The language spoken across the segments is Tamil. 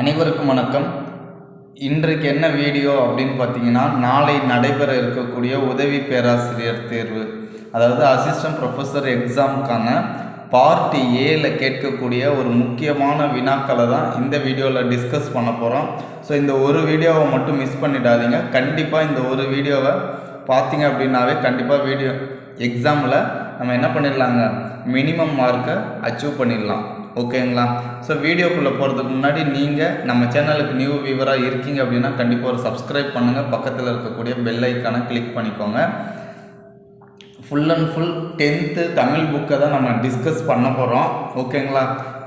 அனைவருக்கும் வணக்கம். இன்றைக்கு என்ன வீடியோ அப்படின்னு பார்த்தீங்கன்னா நாளை நடைபெற இருக்கக்கூடிய உதவி பேராசிரியர் தேர்வு. அதாவது அசிஸ்டன்ட் ப்ரொஃபஸர் எக்ஸாமுக்கான பார்ட் ஏல கேட்கக்கூடிய ஒரு முக்கியமான வினாக்களை தான் இந்த வீடியோவில் டிஸ்கஸ் பண்ண போகிறோம் ஸோ இந்த ஒரு வீடியோவை மட்டும் மிஸ் பண்ணிடாதீங்க. கண்டிப்பாக இந்த ஒரு வீடியோவை பார்த்தீங்க அப்படின்னாவே கண்டிப்பாக வீடியோ எக்ஸாமில் நம்ம என்ன பண்ணிடலாங்க? மினிமம் மார்க்கை அச்சீவ் பண்ணிடலாம். ஓகேங்களா? ஸோ வீடியோக்குள்ளே போகிறதுக்கு முன்னாடி நீங்கள் நம்ம சேனலுக்கு நியூ வியூவராக இருக்கீங்க அப்படின்னா கண்டிப்பாக ஒரு சப்ஸ்கிரைப் பண்ணுங்கள் பக்கத்தில் இருக்கக்கூடிய பெல் ஐக்கானை கிளிக் பண்ணிக்கோங்க. Full and full tenth Tamil புக்கை தான் நம்ம டிஸ்கஸ் பண்ண போகிறோம் ஓகேங்களா?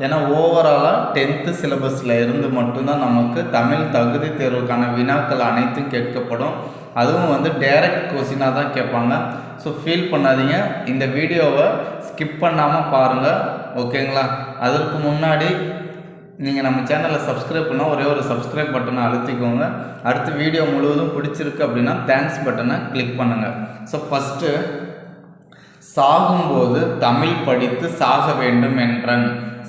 ஏன்னா ஓவராலாக டென்த்து சிலபஸில் இருந்து மட்டும்தான் நமக்கு தமிழ் தகுதி தேர்வுக்கான வினாக்கள் அனைத்தும் கேட்கப்படும். அதுவும் வந்து டைரக்ட் கொஸ்டினாக தான் கேட்பாங்க. ஸோ ஃபீல் பண்ணாதீங்க. இந்த வீடியோவை ஸ்கிப் பண்ணாமல் பாருங்கள் ஓகேங்களா? அதற்கு முன்னாடி நீங்கள் நம்ம சேனலை சப்ஸ்கிரைப் பண்ணால் ஒரே ஒரு சப்ஸ்கிரைப் பட்டனை அழுத்திக்கோங்க. அடுத்து வீடியோ முழுவதும் பிடிச்சிருக்கு அப்படின்னா தேங்க்ஸ் பட்டனை கிளிக் பண்ணுங்கள் ஸோ ஃபஸ்ட்டு சாகும்போது தமிழ் படித்து சாக வேண்டும் என்றன்.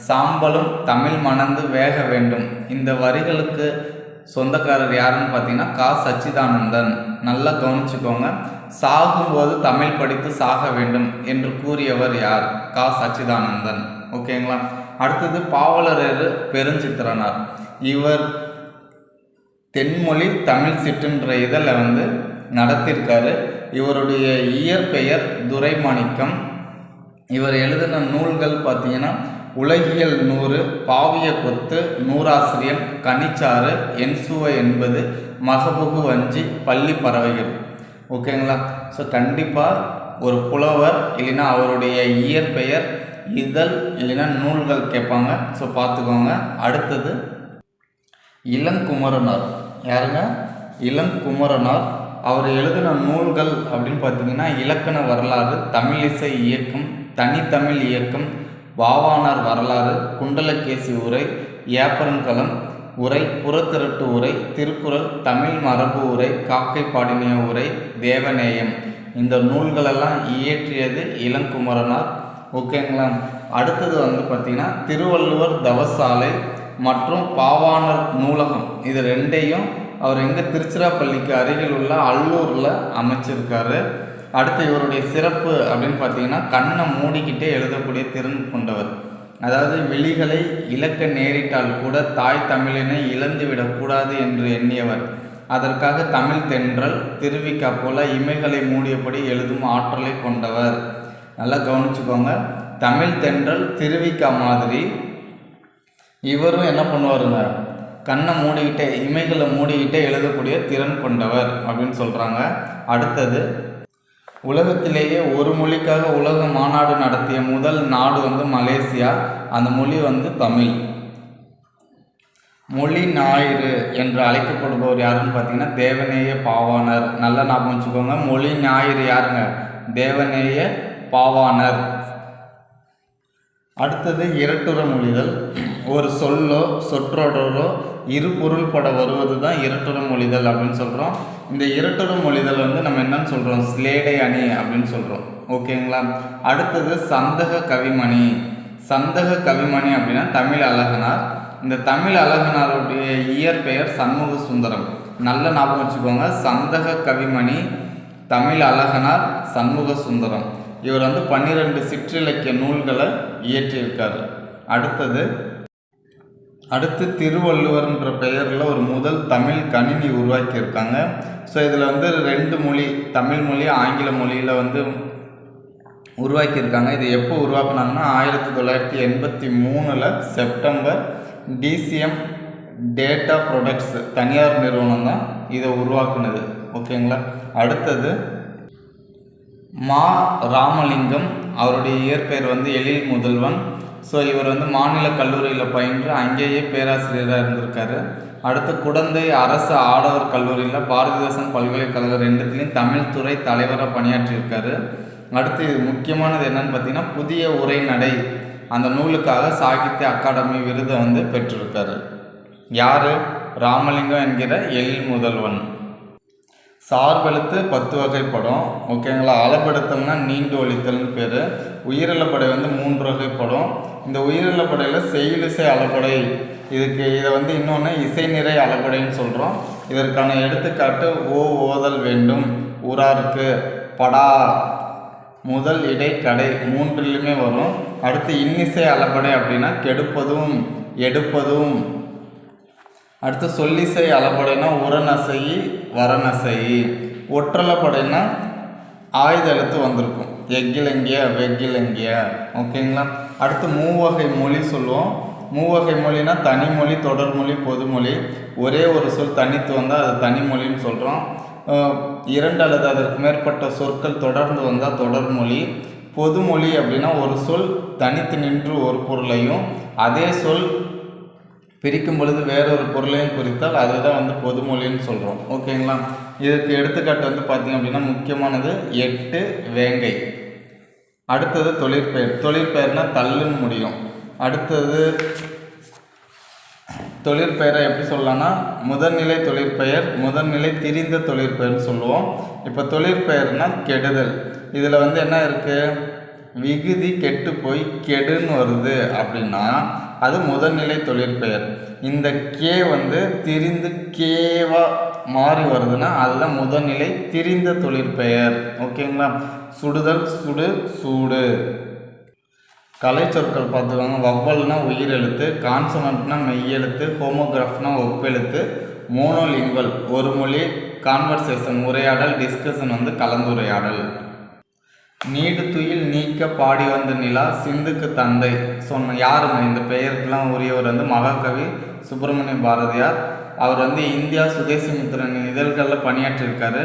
சாம்பலும் தமிழ் மணந்து வேக வேண்டும். இந்த வரிகளுக்கு சொந்தக்காரர் யாருன்னு பார்த்தீங்கன்னா கா. சச்சிதானந்தன். நல்லா கவனிச்சுக்கோங்க. சாகும்போது தமிழ் படித்து சாக வேண்டும் என்று கூறியவர் யார்? கா. சச்சிதானந்தன். ஓகேங்களா? அடுத்தது பாவலரேறு பெருஞ்சித்திரனார். இவர் தென்மொழி தமிழ் சிற்றுன்ற இதழில் வந்து நடத்தியிருக்காரு இவருடைய இயற்பெயர் துரைமாணிக்கம். இவர் எழுதின நூல்கள் பார்த்தீங்கன்னா உலகியல் நூறு பாவிய கொத்து நூறாசிரியம் கனிச்சாறு என்சுவை என்பது மகபுகு வஞ்சி பள்ளி பறவைகள். ஓகேங்களா? ஸோ கண்டிப்பாக ஒரு புலவர் இல்லைன்னா அவருடைய இயற்பெயர் இதழ் இல்லைன்னா நூல்கள் கேட்பாங்க. ஸோ பார்த்துக்கோங்க. அடுத்தது இளங்குமரனார். யாருங்க? இளங்குமரனார். அவர் எழுதின நூல்கள் அப்படின்னு பார்த்தீங்கன்னா இலக்கண வரலாறு தமிழிசை இயக்கம் தனித்தமிழ் இயக்கம் வாவானார் வரலாறு குண்டலகேசி உரை ஏப்பரங்கலம் உரை புறத்திரட்டு உரை திருக்குறள் தமிழ் மரபு உரை காக்கை பாடினிய உரை தேவநேயம். இந்த நூல்களெல்லாம் இயற்றியது இளங்குமரனார். ஓகேங்களா? அடுத்தது வந்து பார்த்திங்கன்னா திருவள்ளுவர் தவசாலை மற்றும் பாவாணர் நூலகம். இது ரெண்டையும் அவர் எங்கே திருச்சிராப்பள்ளிக்கு அருகில் உள்ள அல்லூரில் அமைச்சிருக்காரு. அடுத்து இவருடைய சிறப்பு அப்படின்னு பார்த்தீங்கன்னா கண்ணை மூடிக்கிட்டே எழுதக்கூடிய திறன் கொண்டவர். அதாவது விழிகளை இழக்க நேரிட்டால் கூட தாய் தமிழினை இழந்துவிடக்கூடாது என்று எண்ணியவர். அதற்காக தமிழ் தென்றல் திருவிக்கா போல இமைகளை மூடியபடி எழுதும் ஆற்றலை கொண்டவர். நல்லா கவனிச்சுக்கோங்க. தமிழ் தென்றல் திருவிக்கா மாதிரி இவரும் என்ன பண்ணுவாருங்க? கண்ணை மூடிக்கிட்டே இமைகளை மூடிக்கிட்டே எழுதக்கூடிய திறன் கொண்டவர் அப்படின்னு சொல்கிறாங்க அடுத்தது உலகத்திலேயே ஒரு மொழிக்காக உலக மாநாடு நடத்திய முதல் நாடு வந்து மலேசியா. அந்த மொழி வந்து தமிழ். மொழி ஞாயிறு என்று அழைக்கப்படுபவர் யாருன்னு பார்த்தீங்கன்னா தேவநேய பாவாணர். நல்லா ஞாபகம் வச்சுக்கோங்க. மொழி ஞாயிறு யாருங்க? தேவநேய பாவாணர். அடுத்தது இரட்டுற மொழிதல் ஒரு சொல்லோ சொற்றொடரோ இரு பொருள்பட வருவது தான் இரட்டுற மொழிதல் அப்படின்னு சொல்கிறோம் இந்த இரட்டுற மொழிதல் வந்து நம்ம என்னன்னு சொல்கிறோம் ஸ்லேடை அணி அப்படின்னு சொல்கிறோம் ஓகேங்களா? அடுத்தது சந்தக கவிமணி. சந்தக கவிமணி அப்படின்னா தமிழ் அழகனார். இந்த தமிழ் அழகனாருடைய இயற்பெயர் சண்முக சுந்தரம் நல்ல ஞாபகம் வச்சுக்கோங்க. சந்தக கவிமணி தமிழ் அழகனார் சண்முக சுந்தரம் இவர் வந்து பன்னிரெண்டு சிற்றிலக்கிய நூல்களை இயற்றியிருக்காரு. அடுத்தது அடுத்து திருவள்ளுவர்ன்ற பெயரில் ஒரு முதல் தமிழ் கணினி உருவாக்கியிருக்காங்க. ஸோ இதில் வந்து ரெண்டு மொழி தமிழ் மொழி ஆங்கில மொழியில் வந்து உருவாக்கியிருக்காங்க. இது எப்போ உருவாக்குனாங்கன்னா ஆயிரத்தி தொள்ளாயிரத்தி எண்பத்தி மூணில் செப்டம்பர் டிசிஎம் டேட்டா ப்ரொடக்ட்ஸ் தனியார் நிறுவனம் தான் இதை உருவாக்குனது. ஓகேங்களா? அடுத்தது மா ராமலிங்கம். அவருடைய இயற்பெயர் வந்து எழில் முதல்வன். ஸோ இவர் வந்து மாநில கல்லூரியில் பயின்று அங்கேயே பேராசிரியராக இருந்திருக்காரு. அடுத்து குடந்தை அரசு ஆடவர் கல்லூரியில் பாரதிதாசன் பல்கலைக்கழகம் ரெண்டுத்துலேயும் தமிழ் துறை தலைவராக பணியாற்றியிருக்காரு. அடுத்து இது முக்கியமானது என்னன்னு பார்த்தீங்கன்னா புதிய உரைநடை அந்த நூலுக்காக சாகித்ய அகாடமி விருதை வந்து பெற்றிருக்காரு. யார்? ராமலிங்கம் என்கிற எழில் முதல்வன். சார்பெழுத்து பத்து வகைப்படும் ஓகேங்களா? அளபெடுத்தம்னா நீண்டு ஒழித்தல்னு பேர். உயிரிழப்படை வந்து மூன்று வகைப்படும் இந்த உயிரிழப்படையில் செயலிசை அளபடை இதுக்கு இதை வந்து இன்னொன்று இசைநிறை அளப்படைன்னு சொல்கிறோம் இதற்கான எடுத்துக்காட்டு ஓ ஓதல் வேண்டும். உராருக்கு படா. முதல் இடை கடை மூன்றிலுமே வரும். அடுத்து இன்னிசை அலப்படை அப்படின்னா கெடுப்பதும் எடுப்பதும். அடுத்து சொல்லிசை அளபடைனா உரநசை வரநசை ஒற்றலப்படைனா ஆயுத எழுத்து வந்திருக்கும். எக்கிலங்கிய வெக்கிலங்கிய. ஓகேங்களா? அடுத்து மூவகை மொழி சொல்லுவோம். மூவகை மொழினா தனிமொழி தொடர்மொழி பொதுமொழி ஒரே ஒரு சொல் தனித்து வந்தால் அது தனிமொழின்னு சொல்கிறோம் இரண்டு அல்லது அதற்கு மேற்பட்ட சொற்கள் தொடர்ந்து வந்தால் தொடர்மொழி பொதுமொழி அப்படின்னா ஒரு சொல் தனித்து நின்று ஒரு பொருளையும் அதே சொல் பிரிக்கும் பொழுது வேறொரு பொருளையும் குறித்தால் அதுதான் வந்து பொதுமொழின்னு சொல்கிறோம் ஓகேங்களா? இதுக்கு எடுத்துக்காட்டு வந்து பார்த்திங்க அப்படின்னா முக்கியமானது எட்டு வேங்கை. அடுத்தது தொழிற்பெயர் தொழிற்பெயர்னா தள்ளுன்னு முடியும். அடுத்தது தொழிற்பெயரை எப்படி சொல்லலாம்னா முதல்நிலை தொழிற்பெயர் முதல்நிலை திரிந்த தொழிற்பெயர்னு சொல்லுவோம். இப்போ தொழிற்பெயர்னா கெடுதல். இதில் வந்து என்ன இருக்குது விகுதி கெட்டு போய் கெடுன்னு வருது அப்படின்னா அது முதல்நிலை தொழிற்பெயர். இந்த கே வந்து திரிந்து கேவா மாறி வருதுன்னா அதுதான் முதல்நிலை திரிந்த தொழிற்பெயர். ஓகேங்களா? சுடுதல் சுடு சூடு. கலை சொற்கள் பார்த்துக்கோங்க. வவ்வல்னா உயிரெழுத்து கான்சனண்ட்னா மெய்யெழுத்து ஹோமோகிராஃப்னா ஒப்பெழுத்து மோனோலிங்குவல் ஒரு மொழி கான்வர்சேஷன் உரையாடல் டிஸ்கஷன் வந்து கலந்துரையாடல். நீடு துயில் நீக்க பாடி வந்த நிலா சிந்துக்கு தந்தை சொன்ன யாருங்க? இந்த பெயருக்கெல்லாம் உரியவர் வந்து மகாகவி சுப்பிரமணிய பாரதியார். அவர் வந்து இந்தியா சுதேசிமித்திரன் இதழ்களில் பணியாற்றியிருக்காரு.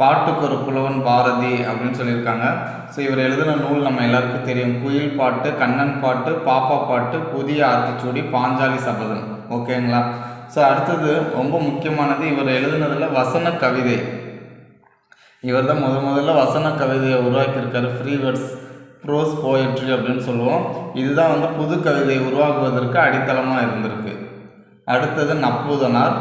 பாட்டுக்கு ஒரு புலவன் பாரதி அப்படின்னு சொல்லியிருக்காங்க. ஸோ இவர் எழுதின நூல் நம்ம எல்லாருக்கும் தெரியும். குயில் பாட்டு கண்ணன் பாட்டு பாப்பா பாட்டு புதிய ஆத்திச்சூடி பாஞ்சாலி சபதம். ஓகேங்களா? ஸோ அடுத்தது ரொம்ப முக்கியமானது இவர் எழுதுனதில் வசன கவிதை. இவர் தான் முத முதல்ல வசன கவிதையை உருவாக்கியிருக்காரு. ஃப்ரீ வேர்ட்ஸ் ப்ரோஸ் போயட்ரி அப்படின்னு சொல்லுவோம். இதுதான் வந்து புது கவிதையை உருவாக்குவதற்கு அடித்தளமாக இருந்திருக்கு. அடுத்தது நப்பூதனார்.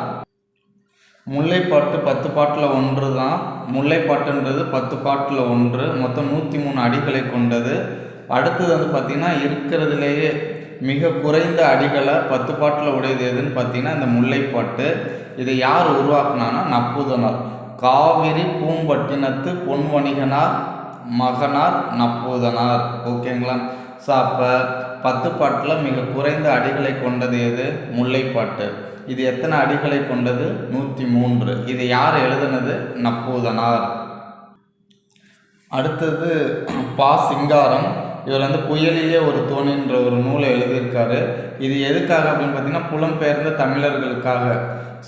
முல்லைப்பாட்டு பத்து பாட்டில் ஒன்று தான். முல்லைப்பாட்டுன்றது பத்து பாட்டில் ஒன்று. மொத்தம் நூற்றி மூணு அடிகளை கொண்டது. அடுத்தது வந்து பார்த்திங்கன்னா இருக்கிறதுலேயே மிக குறைந்த அடிகளை பத்து பாட்டில் உடையது எதுன்னு பார்த்தீங்கன்னா இந்த முல்லைப்பாட்டு. இதை யார் உருவாக்குனான்னா நப்பூதனார். காவிரி பூம்பட்டினத்து பொன்வணிகனார் மகனார் நப்பூதனார். ஓகேங்களா ஸோ அப்போ பத்து பாட்டில் மிக குறைந்த அடிகளை கொண்டது எது? முல்லைப்பாட்டு. இது எத்தனை அடிகளை கொண்டது? நூற்றி மூன்று. இது யார் எழுதுனது? நப்பூதனார். அடுத்தது பா. சிங்காரம். இவர் வந்து புயலிலே ஒரு தோணின்ற ஒரு நூலை எழுதியிருக்காரு. இது எதுக்காக அப்படின்னு பார்த்தீங்கன்னா புலம்பெயர்ந்த தமிழர்களுக்காக.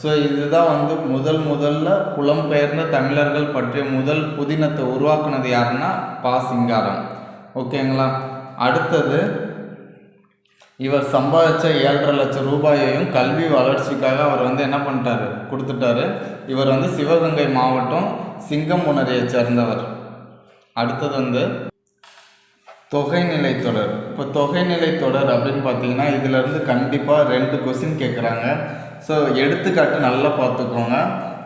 ஸோ இதுதான் வந்து முதல் முதல்ல புலம்பெயர்ந்த தமிழர்கள் பற்றிய முதல் புதினத்தை உருவாக்குனது யாருன்னா பா சிங்காரம். ஓகேங்களா அடுத்தது இவர் சம்பாதிச்ச ஏழரை லட்சம் ரூபாயையும் கல்வி வளர்ச்சிக்காக அவர் வந்து என்ன பண்ணிட்டாரு? கொடுத்துட்டாரு. இவர் வந்து சிவகங்கை மாவட்டம் சிங்கம்புணரியை சேர்ந்தவர். அடுத்தது வந்து தொகைநிலை தொடர். இப்போ தொகைநிலை தொடர் அப்படின்னு பார்த்தீங்கன்னா இதிலேருந்து கண்டிப்பாக ரெண்டு கொஸ்டின் கேட்குறாங்க ஸோ எடுத்துக்காட்டு நல்லா பார்த்துக்கோங்க.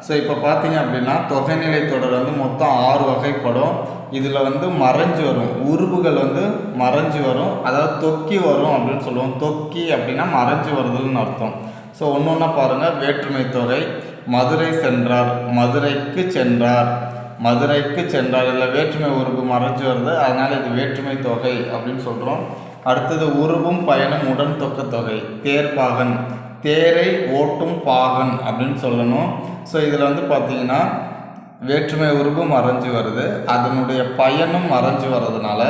ஸோ இப்போ பார்த்தீங்க அப்படின்னா தொகைநிலை தொடர் வந்து மொத்தம் ஆறு வகைப்படும். இதில் வந்து மறைஞ்சு வரும். உருவுகள் வந்து மறைஞ்சு வரும். அதாவது தொக்கி வரும் அப்படின்னு சொல்லுவோம். தொக்கி அப்படின்னா மறைஞ்சு வருதுன்னு அர்த்தம். ஸோ ஒன்று ஒன்றா பாருங்கள் வேற்றுமை தொகை மதுரை சென்றார் மதுரைக்கு சென்றார் மதுரைக்கு சென்றார். இல்லை வேற்றுமை உருவு மறைஞ்சு வருது. அதனால் இது வேற்றுமை தொகை அப்படின்னு சொல்கிறோம் அடுத்தது உருவும் பயணம் உடன் தொக்க தொகை தேர்பாகன் தேரை ஓட்டும் பாகன் அப்படின்னு சொல்லணும். ஸோ இதில் வந்து பார்த்தீங்கன்னா வேற்றுமை உருபு மறைஞ்சு வருது. அதனுடைய பயனும் மறைஞ்சு வர்றதுனால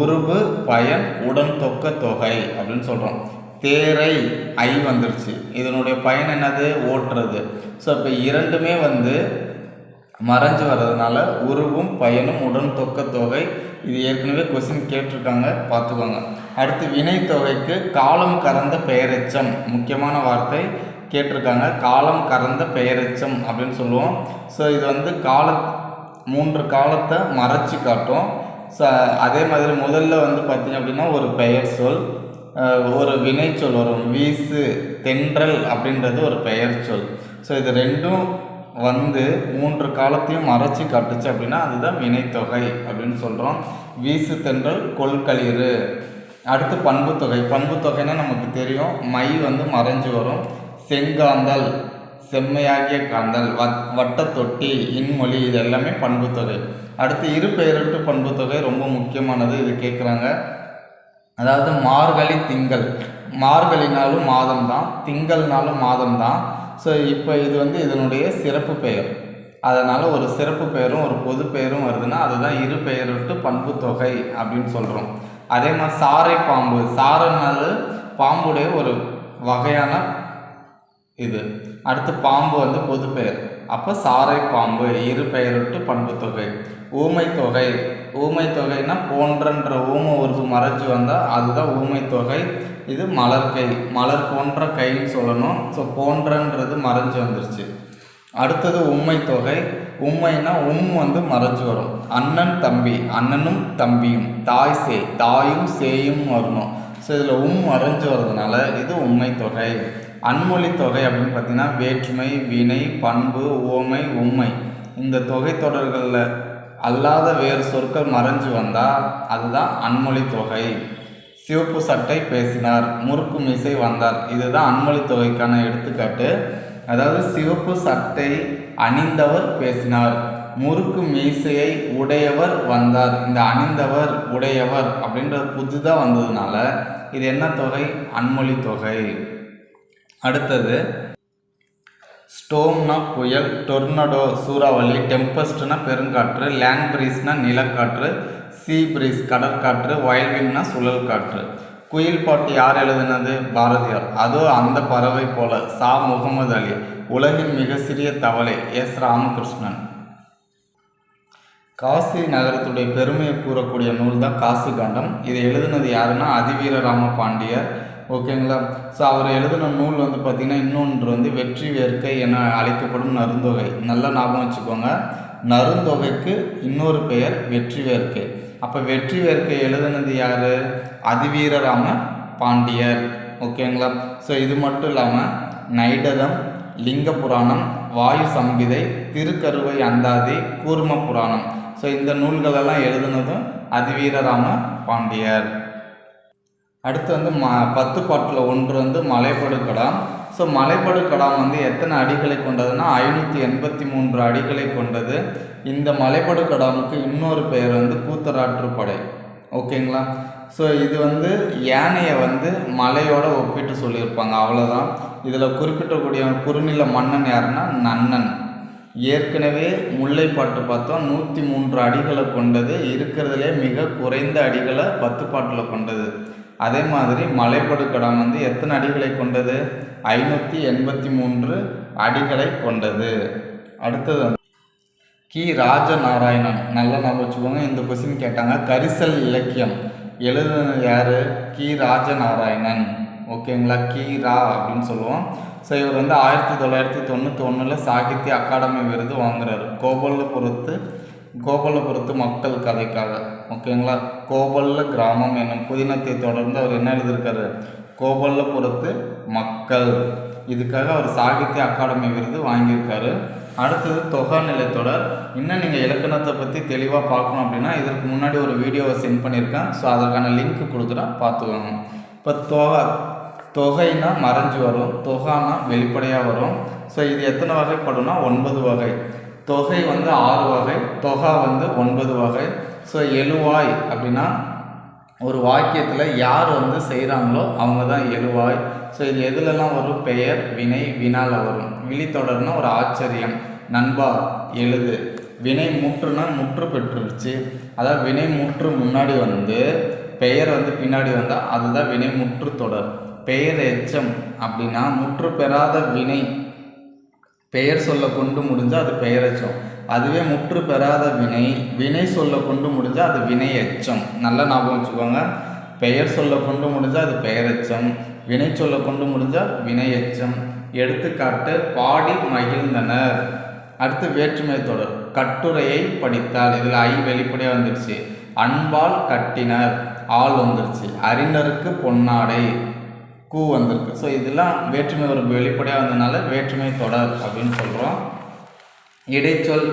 உருவு பயன் உடன் தொக்க தொகை அப்படின்னு சொல்கிறோம் தேரை ஐ வந்துருச்சு. இதனுடைய பயன் என்னது? ஓட்டுறது. ஸோ இப்போ இரண்டுமே வந்து மறைஞ்சு வர்றதுனால உருவும் பயனும் உடன் தொக்க தொகை. இது ஏற்கனவே கொஸ்டின் கேட்டிருக்காங்க. பார்த்துக்கோங்க. அடுத்து வினைத்தொகைக்கு காலம் கறந்த பெயரெச்சம். முக்கியமான வார்த்தை கேட்டிருக்காங்க. காலம் கறந்த பெயரெச்சம் அப்படின்னு சொல்லுவோம். ஸோ இது வந்து கால மூன்று காலத்தை மறைச்சி காட்டும். ஸோ அதே மாதிரி முதல்ல வந்து பார்த்திங்க அப்படின்னா ஒரு பெயர் சொல் ஒரு வினைச்சொல் வரும். வீசு தென்றல் அப்படின்றது ஒரு பெயர் சொல். ஸோ இது ரெண்டும் வந்து மூன்று காலத்தையும் மறைச்சி காட்டுச்சு அப்படின்னா அதுதான் வினைத்தொகை அப்படின்னு சொல்கிறோம் வீசு தென்றல் கொள்களிறு அடுத்து பண்புத்தொகை. பண்புத்தொகைன்னா நமக்கு தெரியும். மை வந்து மறைஞ்சு வரும். செங்காந்தல் செம்மையாகிய காந்தல் வட் வட்டத்தொட்டி இன்மொழி இது எல்லாமே பண்புத்தொகை. அடுத்து இருபெயருட்டு பண்புத்தொகை ரொம்ப முக்கியமானது இது கேட்குறாங்க அதாவது மார்கழி திங்கள். மார்கழினாலும் மாதம் தான் திங்கள்னாலும் மாதம் தான் ஸோ இப்போ இது வந்து இதனுடைய சிறப்பு பெயர். அதனால் ஒரு சிறப்பு பெயரும் ஒரு பொது பெயரும் வருதுன்னா அதுதான் இரு பெயரிட்டு பண்பு தொகை அப்படின்னு சொல்கிறோம் அதே மாதிரி சாரை பாம்பு. சாரனால பாம்புடைய ஒரு வகையான இது. அடுத்து பாம்பு வந்து பொது பெயர். அப்போ சாரை பாம்பு இரு பெயரிட்டு பண்பு தொகை. ஊமை தொகை. ஊமை தொகைன்னா போன்றன்ற ஊம உருவு மறைஞ்சு வந்தால் அதுதான் ஊமை தொகை. இது மலர் கை. மலர் போன்ற கைன்னு சொல்லணும். ஸோ போன்றன்றது மறைஞ்சு வந்துருச்சு. அடுத்தது உண்மை தொகை. உண்மைனா உம் வந்து மறைஞ்சு வரும். அண்ணன் தம்பி. அண்ணனும் தம்பியும். தாய் சே தாயும் சேயும் வரணும். ஸோ இதில் உம் மறைஞ்சு வர்றதுனால இது உண்மை தொகை. அன்மொழி தொகை அப்படின்னு பார்த்தீங்கன்னா வேற்றுமை வினை பண்பு ஓமை உண்மை இந்த தொகை தொடர்களில் அல்லாத வேறு சொற்கள் மறைஞ்சு வந்தால் அதுதான் அன்மொழி தொகை. சிவப்பு சட்டை பேசினார் முறுக்கு மீசை வந்தார். இதுதான் அன்மொழி தொகைக்கான எடுத்துக்காட்டு. அதாவது சிவப்பு சட்டை அணிந்தவர் பேசினார் முறுக்கு மீசையை உடையவர் வந்தார். இந்த அணிந்தவர் உடையவர் அப்படின்றது புதுதாக வந்ததுனால இது என்ன தொகை? அன்மொழி தொகை. அடுத்தது ஸ்டோம்னா புயல் டொர்னடோ சூறாவளி டெம்பஸ்ட்னா பெருங்காற்று லேண்ட் பிரீஸ்னா நிலக்காற்று சீ பிரீஸ் கடற்காற்று வயல்வின்னா சுழல் காற்று. குயில் பாட்டு யார் எழுதினது? பாரதியார். அதோ அந்த பறவை போல சா. முகமது அலி. உலகின் மிக சிறிய தவளை எஸ். ராமகிருஷ்ணன். காசி நகரத்துடைய பெருமையை கூறக்கூடிய நூல் தான் காசி காண்டம் இதை எழுதினது யாருன்னா அதிவீரராம பாண்டியர் ஓகேங்களா? ஸோ அவர் எழுதின நூல் வந்து பார்த்திங்கன்னா இன்னொன்று வந்து வெற்றி வேர்க்கை என அழைக்கப்படும் நருந்தொகை நல்லா ஞாபகம் வச்சுக்கோங்க. நருந்தொகைக்கு இன்னொரு பெயர் வெற்றி வேர்க்கை. அப்போ வெற்றி வேர்க்கை எழுதினது யார்? அதிவீரராம பாண்டியர். ஓகேங்களா? ஸோ இது மட்டும் இல்லாமல் நைடதம் லிங்க புராணம் வாயு சம்பிதை திருக்கருவை அந்தாதி கூர்ம புராணம். ஸோ இந்த நூல்களெல்லாம் எழுதுனதும் அதிவீரராம பாண்டியர். அடுத்து வந்து ம பத்து பாட்டில் ஒன்று வந்து மலைப்படு கடாம். ஸோ மலைப்படு கடாம் வந்து எத்தனை அடிகளை கொண்டதுன்னா ஐநூற்றி எண்பத்தி மூன்று அடிகளை கொண்டது. இந்த மலைப்படு கடாமுக்கு இன்னொரு பெயர் வந்து கூத்தராற்று படை. ஓகேங்களா? ஸோ இது வந்து யானையை வந்து மலையோட ஒப்பிட்டு சொல்லியிருப்பாங்க. அவ்வளோதான் இதில் குறிப்பிட்டக்கூடிய குறுநில மன்னன் யாருன்னா நன்னன். ஏற்கனவே முல்லைப்பாட்டு பார்த்தோம். நூற்றி மூன்று அடிகளை கொண்டது. இருக்கிறதுலே மிக குறைந்த அடிகளை பத்து பாட்டில் கொண்டது. அதே மாதிரி மலைப்படுக்கடம் வந்து எத்தனை அடிகளை கொண்டது? ஐநூற்றி எண்பத்தி மூன்று அடிகளை கொண்டது. அடுத்தது வந்து கி. ராஜநாராயணன். நல்லா நம்ம வச்சுக்கோங்க இந்த கொஸ்டின் கேட்டாங்க. கரிசல் இலக்கியம். எழுதுனது யார்? கி. ராஜநாராயணன். ஓகேங்களா? கி. ரா அப்படின்னு சொல்லுவோம். ஸோ இவர் வந்து ஆயிரத்தி தொள்ளாயிரத்தி தொண்ணூற்றி ஒன்றில் சாகித்ய அகாடமி விருது வாங்குறாரு. கோபல்லபுரத்து கோபல்லபுரத்து மக்கள் கதைக்காக. ஓகேங்களா? கோபல்ல கிராமம் என்னும் புதினத்தை தொடர்ந்து அவர் என்ன எழுதியிருக்காரு? கோபல்லபுரத்து மக்கள். இதுக்காக அவர் சாகித்ய அகாடமி விருது வாங்கியிருக்காரு. அடுத்தது தொகை நிலைத்தொடர் இன்னும் நீங்கள் இலக்கணத்தை பற்றி தெளிவாக பார்க்கணும் அப்படின்னா இதற்கு முன்னாடி ஒரு வீடியோவை சென்ட் பண்ணியிருக்கேன். ஸோ அதற்கான லிங்க் கொடுக்குறேன் பார்த்துக்கோங்க. இப்போ தொகை தொகைனா மறைஞ்சு வரும். தொகானா வெளிப்படையாக வரும். ஸோ இது எத்தனை வகைப்படும்னா ஒன்பது வகை. தொகை வந்து ஆறு வகை. தொகா வந்து ஒன்பது வகை. ஸோ எழுவாய் அப்படின்னா ஒரு வாக்கியத்தில் யார் வந்து செய்கிறாங்களோ அவங்க தான் எழுவாய். ஸோ இது எதுலெல்லாம் வரும்? பெயர் வினை வினால வரும். விழித்தொடர்னா ஒரு ஆச்சரியம். நண்பா எழுது. வினை முற்றுனா முற்று பெற்றுருச்சு. அதாவது வினை முற்று முன்னாடி வந்து பெயர் வந்து பின்னாடி வந்தால் அதுதான் வினை முற்று தொடர். பெயர் எச்சம் அப்படின்னா முற்று பெறாத வினை. பெயர் சொல்ல கொண்டு முடிஞ்சால் அது பெயரெச்சம் அதுவே முற்று பெறாத வினை. வினை சொல்ல கொண்டு முடிஞ்சால் அது வினை எச்சம். நல்லா ஞாபகம் வச்சுக்கோங்க. பெயர் சொல்ல கொண்டு முடிஞ்சால் அது பெயரெச்சம் வினை சொல்ல கொண்டு முடிஞ்சால் வினை எச்சம். எடுத்துக்காட்டு பாடி மகிழ்ந்தனர். அடுத்து வேற்றுமை தொடர். கட்டுரையை படித்தால் இதில் ஐ வெளிப்படையாக வந்துடுச்சு. அன்பால் கட்டினர். ஆள் வந்துருச்சு அறிஞருக்கு பொன்னாடை. கூ வந்திருக்கு. ஸோ இதெல்லாம் வேற்றுமை ஒரு வெளிப்படையாக வந்ததுனால வேற்றுமை தொடர் அப்படின்னு சொல்கிறோம் இடைச்சொல்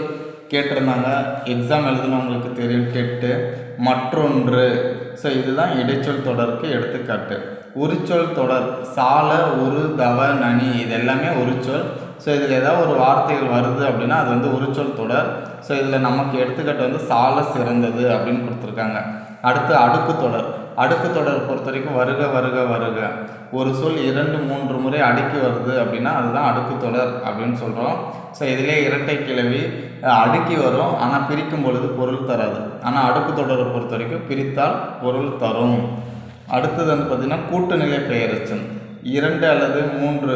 கேட்டிருந்தாங்க. எக்ஸாம் எழுதுனவங்களுக்கு தெரியும். கேட்டு. மற்றொன்று. ஸோ இதுதான் இடைச்சொல் தொடருக்கு எடுத்துக்காட்டு. உரிச்சொல் தொடர் சால உரு தவ நனி இது எல்லாமே உரிச்சொல். ஸோ இதில் ஏதாவது ஒரு வார்த்தைகள் வருது அப்படின்னா அது வந்து உரிச்சொல் தொடர். ஸோ இதில் நமக்கு எடுத்துக்காட்டு வந்து சால சிறந்தது அப்படின்னு கொடுத்துருக்காங்க. அடுத்து அடுக்கு தொடர். அடுக்கு தொடர் பொறுத்த வரைக்கும் வருக வருக வருக. ஒரு சொல் இரண்டு மூன்று முறை அடுக்கி வருது அப்படின்னா அதுதான் அடுக்கு தொடர் அப்படின்னு சொல்கிறோம் ஸோ இதிலே இரட்டை கிளவி அடுக்கி வரும். ஆனால் பிரிக்கும் பொழுது பொருள் தராது. ஆனால் அடுக்கு தொடரை பொறுத்த வரைக்கும் பிரித்தால் பொருள் தரும். அடுத்தது வந்து பார்த்திங்கன்னா கூட்டுநிலை பெயரெச்சம் இரண்டு அல்லது மூன்று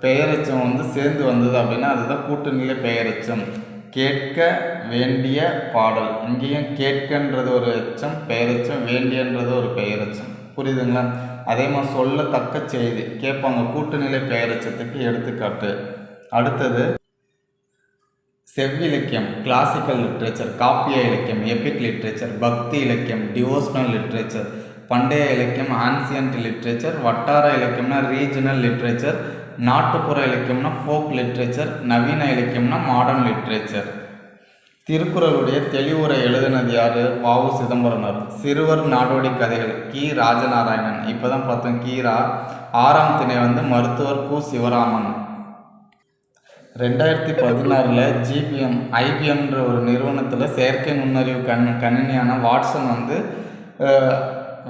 பெயரெச்சம் வந்து சேர்ந்து வந்தது அப்படின்னா அதுதான் கூட்டுநிலை பெயரெச்சம் கேட்க வேண்டிய பாடல். இங்கேயும் கேட்கன்றது ஒரு எச்சம் பெயரெச்சம் வேண்டியன்றது ஒரு பெயரெச்சம் புரியுதுங்களா? அதே மாதிரி சொல்லத்தக்க செய்தி. கேட்பாங்க கூட்டுநிலை பெயரெச்சத்துக்கு எடுத்துக்காட்டு. அடுத்தது செவ்விலக்கியம் கிளாசிக்கல் லிட்ரேச்சர் காப்பிய இலக்கியம் எபிக் லிட்ரேச்சர் பக்தி இலக்கியம் டிவோஷனல் லிட்ரேச்சர் பண்டைய இலக்கியம் ஆன்சியன்ட் லிட்ரேச்சர் வட்டார இலக்கியம்னா ரீஜனல் லிட்ரேச்சர் நாட்டுப்புற இலக்கியம்னா ஃபோக் லிட்ரேச்சர் நவீன இலக்கியம்னா மாடர்ன் லிட்ரேச்சர் திருக்குறளுடைய தெளிவுரை எழுதினது யாரு? வாவு சிதம்பரனார். சிறுவர் நாடோடி கதைகள். கி. ராஜநாராயணன். இப்போ தான் பார்த்தோம் கீரா. ஆறாம் திணை வந்து மருத்துவர் கு. சிவராமன். ரெண்டாயிரத்தி பதினாறில் ஜிபிஎம் ஐபிஎம்ன்ற ஒரு நிறுவனத்தில் செயற்கை நுண்ணறிவு கண் கணினியான வாட்ஸன் வந்து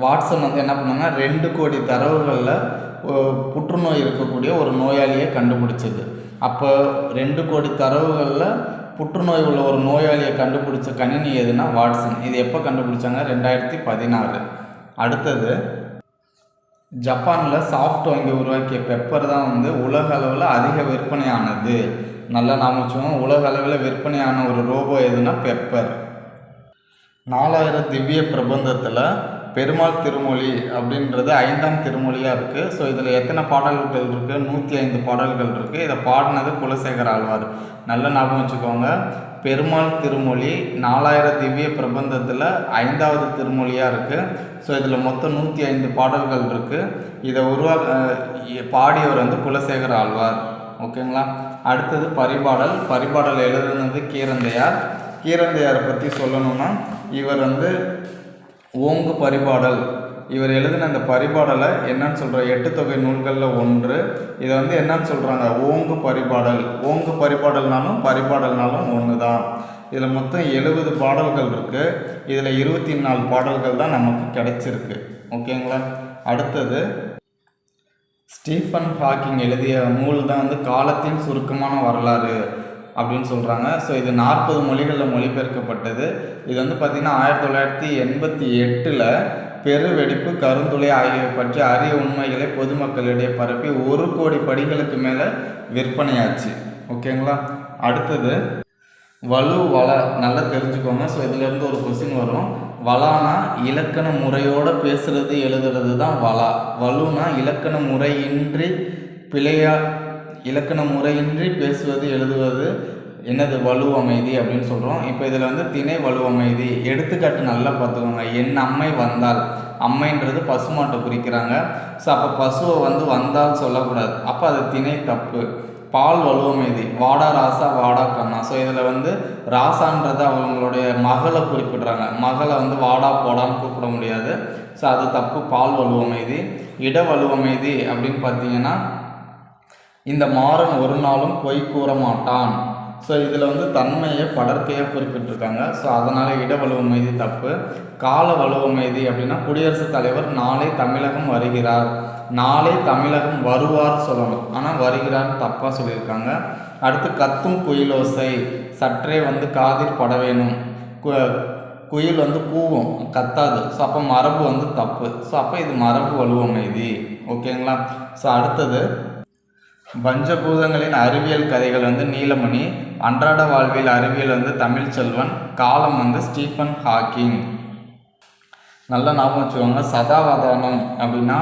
வாட்சன் வந்து என்ன பண்ணாங்க ரெண்டு கோடி தரவுகளில் புற்றுநோய் இருக்கக்கூடிய ஒரு நோயாளியை கண்டுபிடிச்சது. அப்போ ரெண்டு கோடி தரவுகளில் புற்றுநோய் உள்ள ஒரு நோயாளியை கண்டுபிடிச்ச கணினி எதுனா வாட்சன். இது எப்போ கண்டுபிடிச்சாங்க? ரெண்டாயிரத்தி பதினாறு. அடுத்தது ஜப்பானில் சாஃப்ட் வங்கி உருவாக்கிய பெப்பர் தான் வந்து உலக அளவில் அதிக விற்பனையானது. நல்லா நாம் வச்சுக்கோங்க உலக அளவில் விற்பனையான ஒரு ரோபோ எதுனா பெப்பர். நாலாயிரம் திவ்ய பிரபந்தத்தில் பெருமாள் திருமொழி அப்படின்றது ஐந்தாம் திருமொழியாக இருக்குது ஸோ இதில் எத்தனை பாடல்கள் இருக்குது நூற்றி ஐந்து பாடல்கள் இருக்குது இதை பாடினது குலசேகர ஆழ்வார். நல்ல ஞாபகம் வச்சுக்கோங்க. பெருமாள் திருமொழி நாலாயிரம் திவ்ய பிரபந்தத்தில் ஐந்தாவது திருமொழியாக இருக்குது ஸோ இதில் மொத்தம் நூற்றி ஐந்து பாடல்கள் இருக்குது இதை உருவா பாடியவர் வந்து குலசேகர ஆழ்வார். ஓகேங்களா? அடுத்தது பரிபாடல். பரிபாடல் எழுதுனது கீரந்தையார். கீரந்தையாரை பற்றி சொல்லணும்னா இவர் வந்து ஓங்கு பரிபாடல். இவர் எழுதின அந்த பரிபாடலை என்னன்னு சொல்கிற எட்டு தொகை நூல்களில் ஒன்று. இதை வந்து என்னன்னு சொல்கிறாங்க ஓங்கு பரிபாடல். ஓங்கு பரிபாடல்னாலும் பரிபாடல்னாலும் ஒன்று தான் இதில் மொத்தம் எழுபது பாடல்கள் இருக்குது இதில் இருபத்தி நாலு பாடல்கள் தான் நமக்கு கிடைச்சிருக்கு. ஓகேங்களா? அடுத்தது ஸ்டீஃபன் ஹாக்கிங் எழுதிய நூல் தான் வந்து காலத்தின் சுருக்கமான வரலாறு. அப்படின்னு சொல்கிறாங்க ஸோ இது நாற்பது மொழிகளில் மொழிபெயர்க்கப்பட்டது. இது வந்து பார்த்திங்கன்னா ஆயிரத்தி தொள்ளாயிரத்தி எண்பத்தி எட்டில் பெருவெடிப்பு கருந்துளை ஆகியவை பற்றி அரிய உண்மைகளை பொதுமக்களிடையே பரப்பி ஒரு கோடி படிகளுக்கு மேலே விற்பனையாச்சு. ஓகேங்களா? அடுத்தது வலு வள நல்லா தெரிஞ்சுக்கோங்க. ஸோ இதுலேருந்து ஒரு கொஸ்டின் வரும். வளானா இலக்கண முறையோடு பேசுகிறது எழுதுறது தான் வலா வலுனா இலக்கண முறையின்றி பிழையா இலக்கண முறையின்றி பேசுவது எழுதுவது என்னது? வலு அமைதி அப்படின்னு சொல்கிறோம் இப்போ இதில் வந்து திணை வலு அமைதி. எடுத்துக்காட்டு நல்லா பார்த்துக்கோங்க. என் அம்மை வந்தால் அம்மைன்றது பசுமாட்டை குறிக்கிறாங்க. ஸோ அப்போ பசுவை வந்து வந்தால் சொல்லக்கூடாது. அப்போ அது திணை தப்பு. பால் வலுவமைதி வாடா ராசா வாடா கண்ணா. ஸோ இதில் வந்து ராசான்றது அவங்களுடைய மகளை குறிப்பிடுறாங்க. மகளை வந்து வாடா போடான்னு கூப்பிட முடியாது. ஸோ அது தப்பு. பால் வலுவமைதி இட வலுவமைதி அப்படின்னு பார்த்தீங்கன்னா இந்த மாறன் ஒரு நாளும் பொய் கூற மாட்டான். ஸோ இதில் வந்து தன்மையை படர்க்கையாக குறிப்பிட்டிருக்காங்க. ஸோ அதனால் இட வலுவமைதி தப்பு. கால வலுவமைதி அப்படின்னா குடியரசுத் தலைவர் நாளை தமிழகம் வருகிறார். நாளை தமிழகம் வருவார் சொல்லணும். ஆனால் வருகிறார்னு தப்பாக சொல்லியிருக்காங்க. அடுத்து கத்தும் குயிலோசை. சற்றே வந்து காதில் பட வேணும். கு- குயில் வந்து கூவும். கத்தாது. ஸோ அப்போ மரபு வந்து தப்பு. ஸோ அப்போ இது மரபு வலுவமைதி ஓகேங்களா ஸோ அடுத்தது பஞ்சபூதங்களின் அறிவியல் கதைகள் வந்து நீலமணி அன்றாட வாழ்வில் அறிவியல் வந்து தமிழ்ச்செல்வன் காலம் வந்து ஸ்டீஃபன் ஹாக்கிங். நல்லா ஞாபகம் வச்சுக்கோங்க சதாவதானம் அப்படின்னா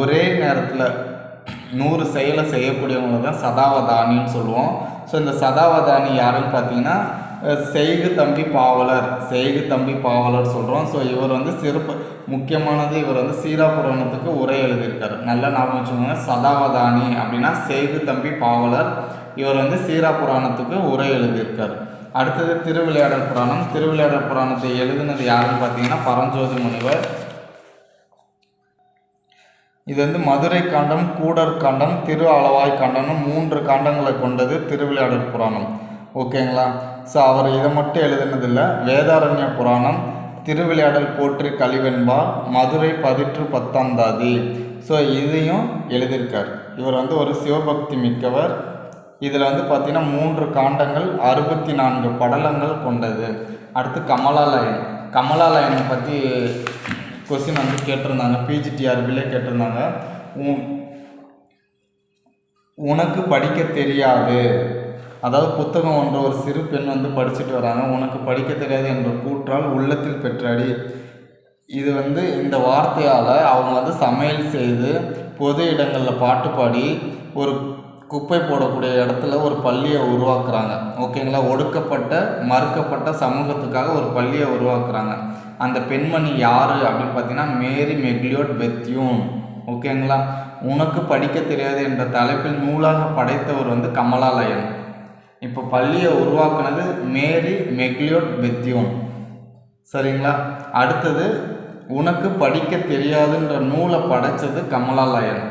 ஒரே நேரத்தில் நூறு செயலை செய்யக்கூடியவங்களை தான் சதாவதானின்னு சொல்லுவோம். ஸோ இந்த சதாவதானி யாருன்னு பார்த்தீங்கன்னா செய்கு தம்பி பாவலர் செய்கு தம்பி பாவலர் சொல்கிறோம் ஸோ இவர் வந்து சிறப்பு முக்கியமானது இவர் வந்து சீரா புராணத்துக்கு உரை எழுதியிருக்காரு. நல்லா ஞாபகம் வச்சுக்கோங்க. சதாவதானி அப்படின்னா சேகு தம்பி பாவலர். இவர் வந்து சீரா புராணத்துக்கு உரை எழுதியிருக்காரு. அடுத்தது திருவிளையாடல் புராணம். திருவிளையாடல் புராணத்தை எழுதினது யாருன்னு பார்த்தீங்கன்னா பரஞ்சோதி முனிவர். இது வந்து மதுரை காண்டம் கூடர் காண்டம் திரு அளவாய் காண்டம்னு மூன்று காண்டங்களை கொண்டது திருவிளையாடல் புராணம். ஓகேங்களா? ஸோ அவர் இதை மட்டும் எழுதினதில்லை. வேதாரண்ய புராணம். திருவிளையாடல் போற்றி கலிவெண்பா மதுரை பதிற்று பத்தாந்தாதி. ஸோ இதையும் எழுதியிருக்கார். இவர் வந்து ஒரு சிவபக்தி மிக்கவர். இதில் வந்து பார்த்திங்கன்னா மூன்று காண்டங்கள் அறுபத்தி நான்கு படலங்கள் கொண்டது. அடுத்து கமலாலயன். கமலாலயனை பற்றி கொஸ்டின் வந்து கேட்டிருந்தாங்க. பிஜிடிஆர்பிலே கேட்டிருந்தாங்க. உன் உனக்கு படிக்க தெரியாது. அதாவது புத்தகம் ஒன்ற ஒரு சிறு பெண் வந்து படிச்சுட்டு வராங்க. உனக்கு படிக்க தெரியாது என்ற கூற்றால் உள்ளத்தில் பெற்றாடி. இது வந்து இந்த வார்த்தையால் அவங்க வந்து சமையல் செய்து பொது இடங்களில் பாட்டு பாடி ஒரு குப்பை போடக்கூடிய இடத்துல ஒரு பள்ளியை உருவாக்குறாங்க. ஓகேங்களா? ஒடுக்கப்பட்ட மறுக்கப்பட்ட சமூகத்துக்காக ஒரு பள்ளியை உருவாக்குறாங்க. அந்த பெண்மணி யார் அப்படின்னு பார்த்தீங்கன்னா மேரி மெக்லியோட் பெத்யூன். ஓகேங்களா? உனக்கு படிக்க தெரியாது என்ற தலைப்பில் நூலாக படைத்தவர் வந்து கமலாலயன். இப்போ பள்ளியை உருவாக்குனது மேரி மெக்லியோட் பெத்தியோன். சரிங்களா? அடுத்தது உனக்கு படிக்க தெரியாதுன்ற நூலை படைச்சது கமலாலயன்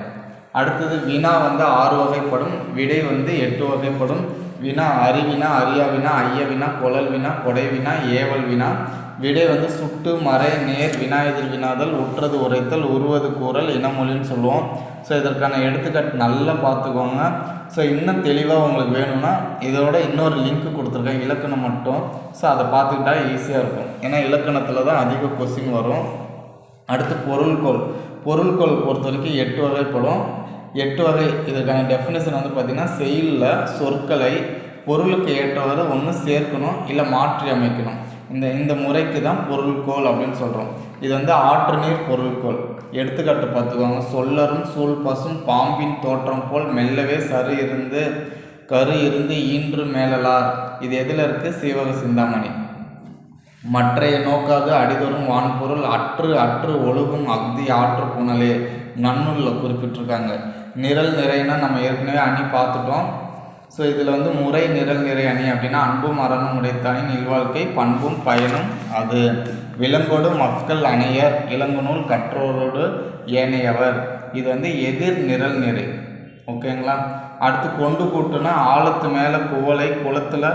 அடுத்தது வினா வந்து ஆறு வகைப்படும் விடை வந்து எட்டு வகைப்படும். வினா அறிவினா அரியா வினா ஐய வினா குழல் வினா கொடை வினா ஏவல் வினா விடை வந்து சுட்டு மறை நேர் வினா வினாதல் உற்றது உரைத்தல் உருவது கூறல் இனமொழின்னு சொல்லுவோம். ஸோ இதற்கான எடுத்துக்காட்டு நல்லா பார்த்துக்கோங்க. ஸோ இன்னும் தெளிவாக உங்களுக்கு வேணும்னா இதோட இன்னொரு லிங்க் கொடுத்துருக்கேன். இலக்கணம் மட்டும். ஸோ அதை பார்த்துக்கிட்டா ஈஸியாக இருக்கும். ஏன்னா இலக்கணத்தில் தான் அதிக கொஸ்டின் வரும். அடுத்து பொருள்கோள். பொருள்கோள் பொறுத்த வரைக்கும் எட்டு வகைப்படும். எட்டு வகை இதற்கான டெஃபினேஷன் வந்து பார்த்திங்கன்னா செயலில் சொற்களை பொருளுக்கு ஏற்றவாறு ஒன்று சேர்க்கணும் இல்லை மாற்றி அமைக்கணும். இந்த இந்த முறைக்கு தான் பொருள்கோள் அப்படின்னு சொல்கிறோம் இது வந்து ஆற்று நீர் பொருள்கோள். எடுத்துக்காட்டு பார்த்துக்கோங்க. சொல்லரும் சூழ் பசும் பாம்பின் தோற்றம் போல் மெல்லவே சரு இருந்து கரு இருந்து ஈன்று மேலலார். இது எதில் இருக்குது சீவக சிந்தாமணி. மற்றைய நோக்காது அடிதொரும் வான்பொருள் அற்று அற்று ஒழுகும் அக்தி ஆற்று புனலே. நன்னூலில் குறிப்பிட்டிருக்காங்க. நிரல் நிறைனா நம்ம ஏற்கனவே அணி பார்த்துட்டோம். ஸோ இதில் வந்து முறை நிரல் நிறை அணி அப்படின்னா அன்பும் அறனும் உடைத்தானின் இல்வாழ்க்கை பண்பும் பயனும் அது. விலங்கோடு மக்கள் அணையர் இளங்குநூல் கற்றோரோடு ஏனையவர். இது வந்து எதிர் நிரல் நிறை. ஓகேங்களா அடுத்து கொண்டு கூட்டுனா ஆழத்து மேலே குவளை குளத்தில்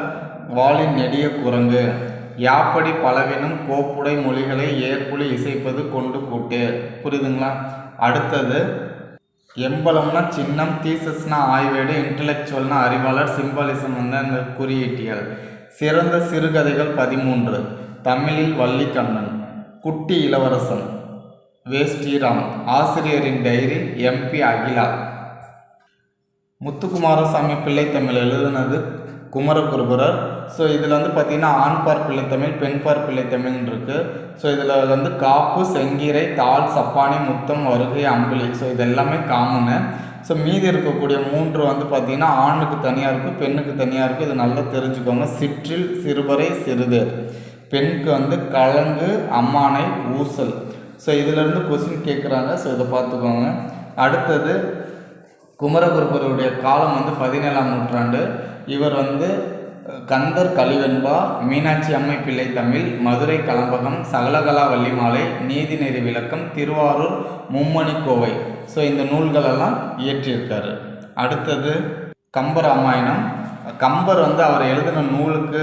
வாளின் நெடிய குரங்கு. யாப்படி பலவினும் கோப்புடை மொழிகளை ஏற்புலி இசைப்பது கொண்டு கூட்டு. புரியுதுங்களா? அடுத்தது எம்பலம்னா சின்னம் தீசஸ்னா ஆய்வேடு இன்டலெக்சுவல்னா அறிவாளர் சிம்பாலிசம் வந்து அந்த குறியீட்டியல். சிறந்த சிறுகதைகள் பதிமூன்று. தமிழில் வள்ளிக்கண்ணன். குட்டி இளவரசன். வே. ஸ்ரீராம். ஆசிரியரின் டைரி எம்பி அகிலா. முத்துக்குமாரசாமி பிள்ளை தமிழ் எழுதுனது குமரகுருபரர் ஸோ இதில் வந்து பார்த்திங்கன்னா ஆண்பார் பிள்ளைத்தமிழ் பெண்பார் பிள்ளைத்தமிழ்னு இருக்குது ஸோ இதில் வந்து காப்பு செங்கீரை தாள் சப்பானி முத்தம் வருகை அம்புலி ஸோ இது எல்லாமே காமனு ஸோ மீதி இருக்கக்கூடிய மூன்று வந்து பார்த்திங்கன்னா ஆணுக்கு தனியாக இருக்குது பெண்ணுக்கு தனியாக இருக்குது இது நல்லா தெரிஞ்சுக்கோங்க. சிற்றில் சிறுபறை சிறுதேர் பெண்ணுக்கு வந்து கலங்கு அம்மானை ஊசல். ஸோ இதிலேருந்து கொஸ்டின் கேட்குறாங்க ஸோ இதை பார்த்துக்கோங்க அடுத்தது குமரகுருபருடைய காலம் வந்து பதினேழாம் நூற்றாண்டு. இவர் வந்து கந்தர் கலிவெண்பா மீனாட்சி அம்மை பிள்ளை தமிழ் மதுரை கலம்பகம் சகலகலா வள்ளிமாலை நீதிநெறி விளக்கம் திருவாரூர் மும்மணி கோவை. ஸோ இந்த நூல்களெல்லாம் இயற்றியிருக்காரு. அடுத்தது கம்பராமாயணம் கம்பர் வந்து அவர் எழுதின நூலுக்கு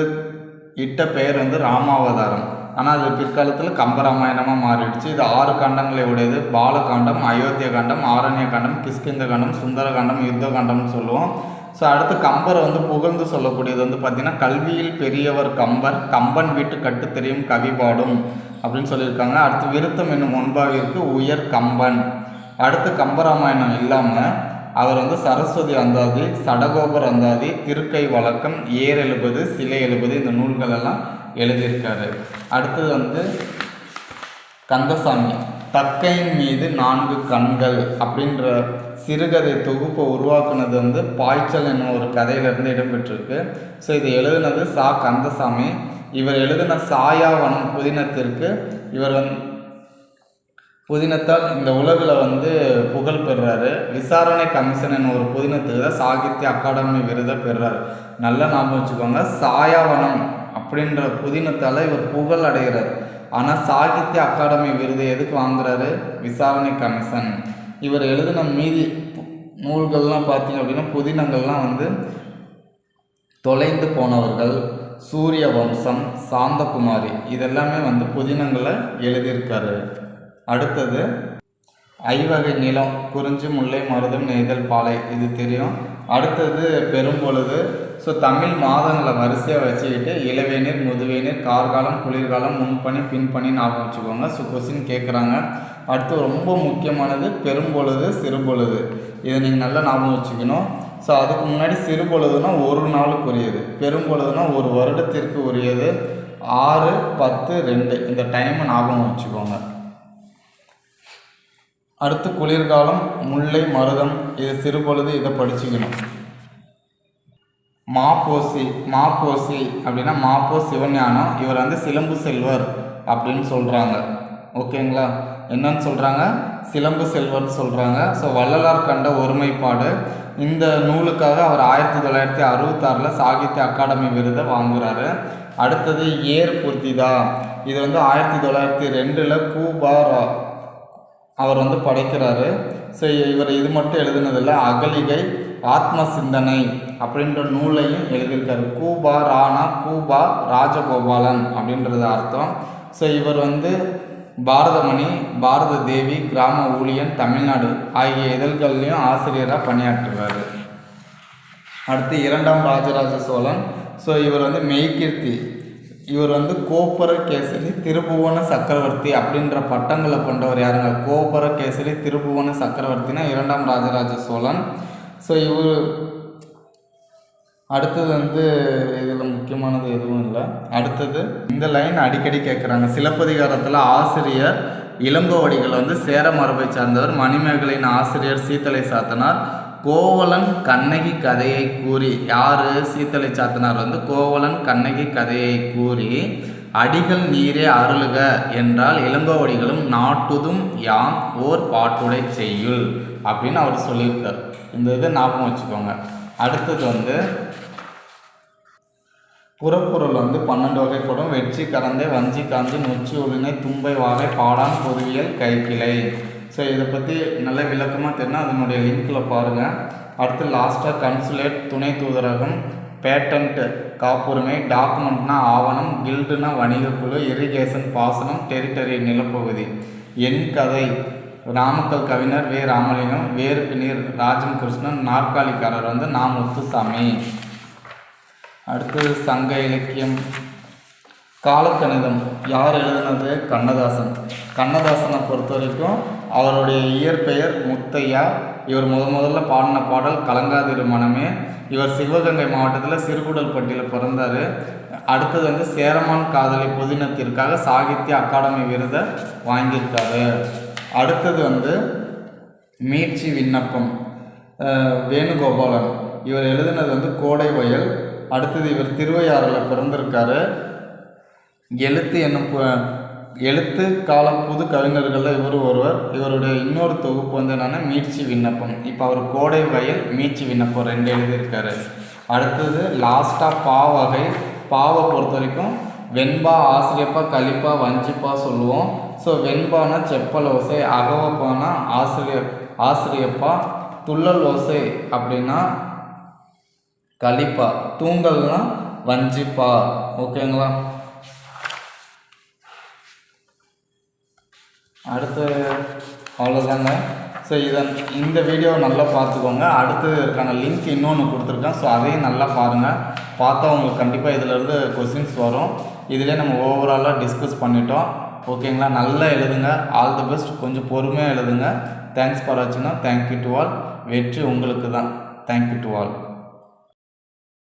இட்ட பெயர் வந்து ராமாவதாரம். ஆனால் அது பிற்காலத்தில் கம்பராமாயணமாக மாறிடுச்சு. இது ஆறு காண்டங்களை உடையது. பாலகாண்டம் அயோத்திய காண்டம் ஆரண்ய காண்டம் கிஷ்கிந்த காண்டம் சுந்தர காண்டம் யுத்த காண்டம்னு சொல்லுவோம். ஸோ அடுத்து கம்பரை வந்து புகழ்ந்து சொல்லக்கூடியது வந்து பார்த்திங்கன்னா கல்வியில் பெரியவர் கம்பர் கம்பன் வீட்டு கட்டு தெரியும் கவி பாடும் அப்படின்னு சொல்லியிருக்காங்க. அடுத்து விருத்தம் என்னும் முன்பாவிற்கு உயர் கம்பன். அடுத்து கம்பராமாயணம் இல்லாமல் அவர் வந்து சரஸ்வதி அந்தாதி சடகோபர் அந்தாதி திருக்கை வழக்கம் ஏர் எழுபது சிலை எழுபது இந்த நூல்கள் எல்லாம் எழுதியிருக்காரு. அடுத்தது வந்து கந்தசாமி. தக்கையின் மீது நான்கு கண்கள் அப்படின்ற சிறுகதை தொகுப்பை உருவாக்குனது வந்து பாய்ச்சல் என்னும் ஒரு கதையிலிருந்து இடம்பெற்றிருக்கு. ஸோ இது எழுதுனது சா. கந்தசாமி. இவர் எழுதின சாயாவனம் புதினத்திற்கு இவர் வந்து புதினத்தால் இந்த உலகில் வந்து புகழ் பெறுறாரு விசாரணை கமிஷன் ஒரு புதினத்துக்கு தான் சாகித்ய அகாடமி விருதை பெறுறாரு நல்லா ஞாபகம் வச்சுக்கோங்க. சாயாவனம் அப்படின்ற புதினத்தால் இவர் புகழ் அடைகிறார். ஆனால் சாகித்ய அகாடமி விருது எதுக்கு வாங்குறாரு? விசாரணை கமிஷன். இவர் எழுதின மீதி நூல்கள்லாம் பார்த்தீங்க அப்படின்னா புதினங்கள்லாம் வந்து தொலைந்து போனவர்கள் சூரிய வம்சம் சாந்தகுமாரி இதெல்லாமே வந்து புதினங்களை எழுதியிருக்காரு. அடுத்தது ஐவகை நிலம் குறிஞ்சி முல்லை மருதம் நெய்தல் பாலை இது தெரியும். அடுத்தது பெரும்பொழுது ஸோ தமிழ் மாதங்களை வரிசையாக வச்சுக்கிட்டு இளவேநீர் முதுவேநீர் கார்காலம் குளிர்காலம் முன்பணி பின்பணி ஞாபகம் வச்சுக்கோங்க. ஸோ கொஸ்டின் கேட்குறாங்க அடுத்து ரொம்ப முக்கியமானது பெரும்பொழுது சிறுபொழுது. இதை நீங்கள் நல்லா ஞாபகம் வச்சுக்கணும். ஸோ அதுக்கு முன்னாடி சிறுபொழுதுனா ஒரு நாளுக்குரியது. பெரும்பொழுதுனா ஒரு வருடத்திற்கு உரியது. ஆறு பத்து ரெண்டு. இந்த டைமை ஞாபகம் வச்சுக்கோங்க. அடுத்து குளிர்காலம் முல்லை மருதம். இது சிறுபொழுது இதை படிச்சுக்கணும். மாப்போசி மாப்போசி அப்படின்னா மாப்போ சிவஞானம் இவர் வந்து சிலம்பு செல்வர் அப்படின்னு சொல்கிறாங்க ஓகேங்களா? என்னன்னு சொல்கிறாங்க சிலம்பு செல்வர்னு சொல்கிறாங்க ஸோ வள்ளலார் கண்ட ஒருமைப்பாடு இந்த நூலுக்காக அவர் ஆயிரத்தி தொள்ளாயிரத்தி அறுபத்தாறில் சாகித்ய அகாடமி விருதை வாங்குகிறாரு அடுத்தது ஏர் பூர்த்திதா. இது வந்து ஆயிரத்தி தொள்ளாயிரத்தி ரெண்டில் கூபா ரா- அவர் வந்து படைக்கிறாரு. ஸோ இவர் இது மட்டும் எழுதுனதில்லை. அகலிகை ஆத்ம சிந்தனை. அப்படின்ற நூலையும் எழுதியிருக்காரு. கூபா ராணா கூபா ராஜகோபாலன் அப்படின்றது அர்த்தம். ஸோ இவர் வந்து பாரதமணி பாரத தேவி கிராம ஊழியன் தமிழ்நாடு ஆகிய இதழ்கள்லையும் ஆசிரியராக பணியாற்றுவார். அடுத்து இரண்டாம் ராஜராஜ சோழன். ஸோ இவர் வந்து மெய்கீர்த்தி. இவர் வந்து கோபுர கேசரி திருபுவன சக்கரவர்த்தி அப்படின்ற பட்டங்களை கொண்டவர் யாருங்க? கோபுர கேசரி திருபுவன சக்கரவர்த்தினா இரண்டாம் ராஜராஜ சோழன். ஸோ இவர் அடுத்தது வந்து இதில் முக்கியமானது எதுவும் இல்லை. அடுத்தது இந்த லைன் அடிக்கடி கேட்குறாங்க சிலப்பதிகாரத்தில் ஆசிரியர் இளங்கோவடிகள் வந்து சேர மரபை சார்ந்தவர் மணிமேகலின் ஆசிரியர் சீத்தலை சாத்தனார் கோவலன் கண்ணகி கதையை கூறி. யார்? சீத்தலை சாத்தனார் வந்து கோவலன் கண்ணகி கதையை கூறி அடிகள் நீரே அருளுக என்றால் இளங்கோவடிகளும் நாட்டுதும் யாம் ஓர் பாட்டுடை செய்யுள் அப்படின்னு அவர் சொல்லியிருக்கார். இந்த இதை ஞாபகம் வச்சுக்கோங்க. அடுத்தது வந்து புறப்பொருள் வந்து பன்னெண்டு வகைப்படும். வெற்றி கறந்தை வஞ்சி காஞ்சி நொச்சி ஒழுங்கை தும்பை வாகை பாடான் பொறியியல் கைக்கிளை. ஸோ இதை பற்றி நல்ல விளக்கமாக தெரியும் அதனுடைய லிங்க்கில் பாருங்கள் அடுத்து லாஸ்ட்டாக கன்சுலேட் துணை தூதரகம் பேட்டன்ட் காப்புரிமை டாக்குமெண்ட்னா ஆவணம் கில்டுனா வணிகக்குழு இரிகேஷன் பாசனம் டெரிட்டரி நிலப்பகுதி. என் கதை. நாமக்கல் கவிஞர் வே. ராமலிங்கம் வேருக்கு நீர் ராஜன் கிருஷ்ணன் நாற்காலிக்காரர் வந்து நாம் முத்துசாமி அடுத்தது சங்க இலக்கியம். காலக்கணிதம். யார் எழுதினது? கண்ணதாசன். கண்ணதாசனை பொறுத்த வரைக்கும் அவருடைய இயற்பெயர் முத்தையா. இவர் முத முதல்ல பாடின பாடல் கலங்காதிரு மனமே. இவர் சிவகங்கை மாவட்டத்தில் சிறுகுடல்பட்டியில் பிறந்தார். அடுத்தது வந்து சேரமான் காதலி புதினத்திற்காக சாகித்ய அகாடமி விருதை வாங்கியிருக்காரு. அடுத்தது வந்து மீட்சி விண்ணப்பம். வேணுகோபாலன். இவர் எழுதினது வந்து கோடை வயல். அடுத்தது இவர் திருவையாறில் பிறந்திருக்காரு. எழுத்து என்னும் எழுத்து கால புது கவிஞர்களில் இவர் ஒருவர். இவருடைய இன்னொரு தொகுப்பு வந்து என்னென்னா மீட்சி விண்ணப்பம். இப்போ அவர் கோடை வயல் மீட்சி விண்ணப்பம் ரெண்டு எழுதியிருக்காரு. அடுத்தது லாஸ்ட்டாக பா வகை. பாவை பொறுத்த வரைக்கும் வெண்பா ஆசிரியப்பா கலிப்பா வஞ்சிப்பா சொல்லுவோம். ஸோ வெண்பானா செப்பல் ஓசை அகவப்பானா ஆசிரியர் ஆசிரியப்பா துள்ளல் ஓசை அப்படின்னா கலிப்பா தூங்கல்னா வஞ்சிப்பா. ஓகேங்களா? அடுத்து அவ்வளோதாங்க ஸோ இதை இந்த வீடியோவை நல்லா பார்த்துக்கோங்க. அடுத்து இருக்கான லிங்க் இன்னொன்று கொடுத்துருக்கேன். ஸோ அதையும் நல்லா பாருங்கள் பார்த்தா உங்களுக்கு கண்டிப்பாக இதிலேருந்து கொஸ்டின்ஸ் வரும். இதிலே நம்ம ஓவராலாக டிஸ்கஸ் பண்ணிட்டோம். ஓகேங்களா? நல்லா எழுதுங்க. ஆல் தி பெஸ்ட் கொஞ்சம் பொறுமையாக எழுதுங்க. தேங்க்ஸ் ஃபார் வாட்சிங்னா தேங்க்யூ டு ஆல் வெற்றி உங்களுக்கு தான் தேங்க்யூ டு ஆல்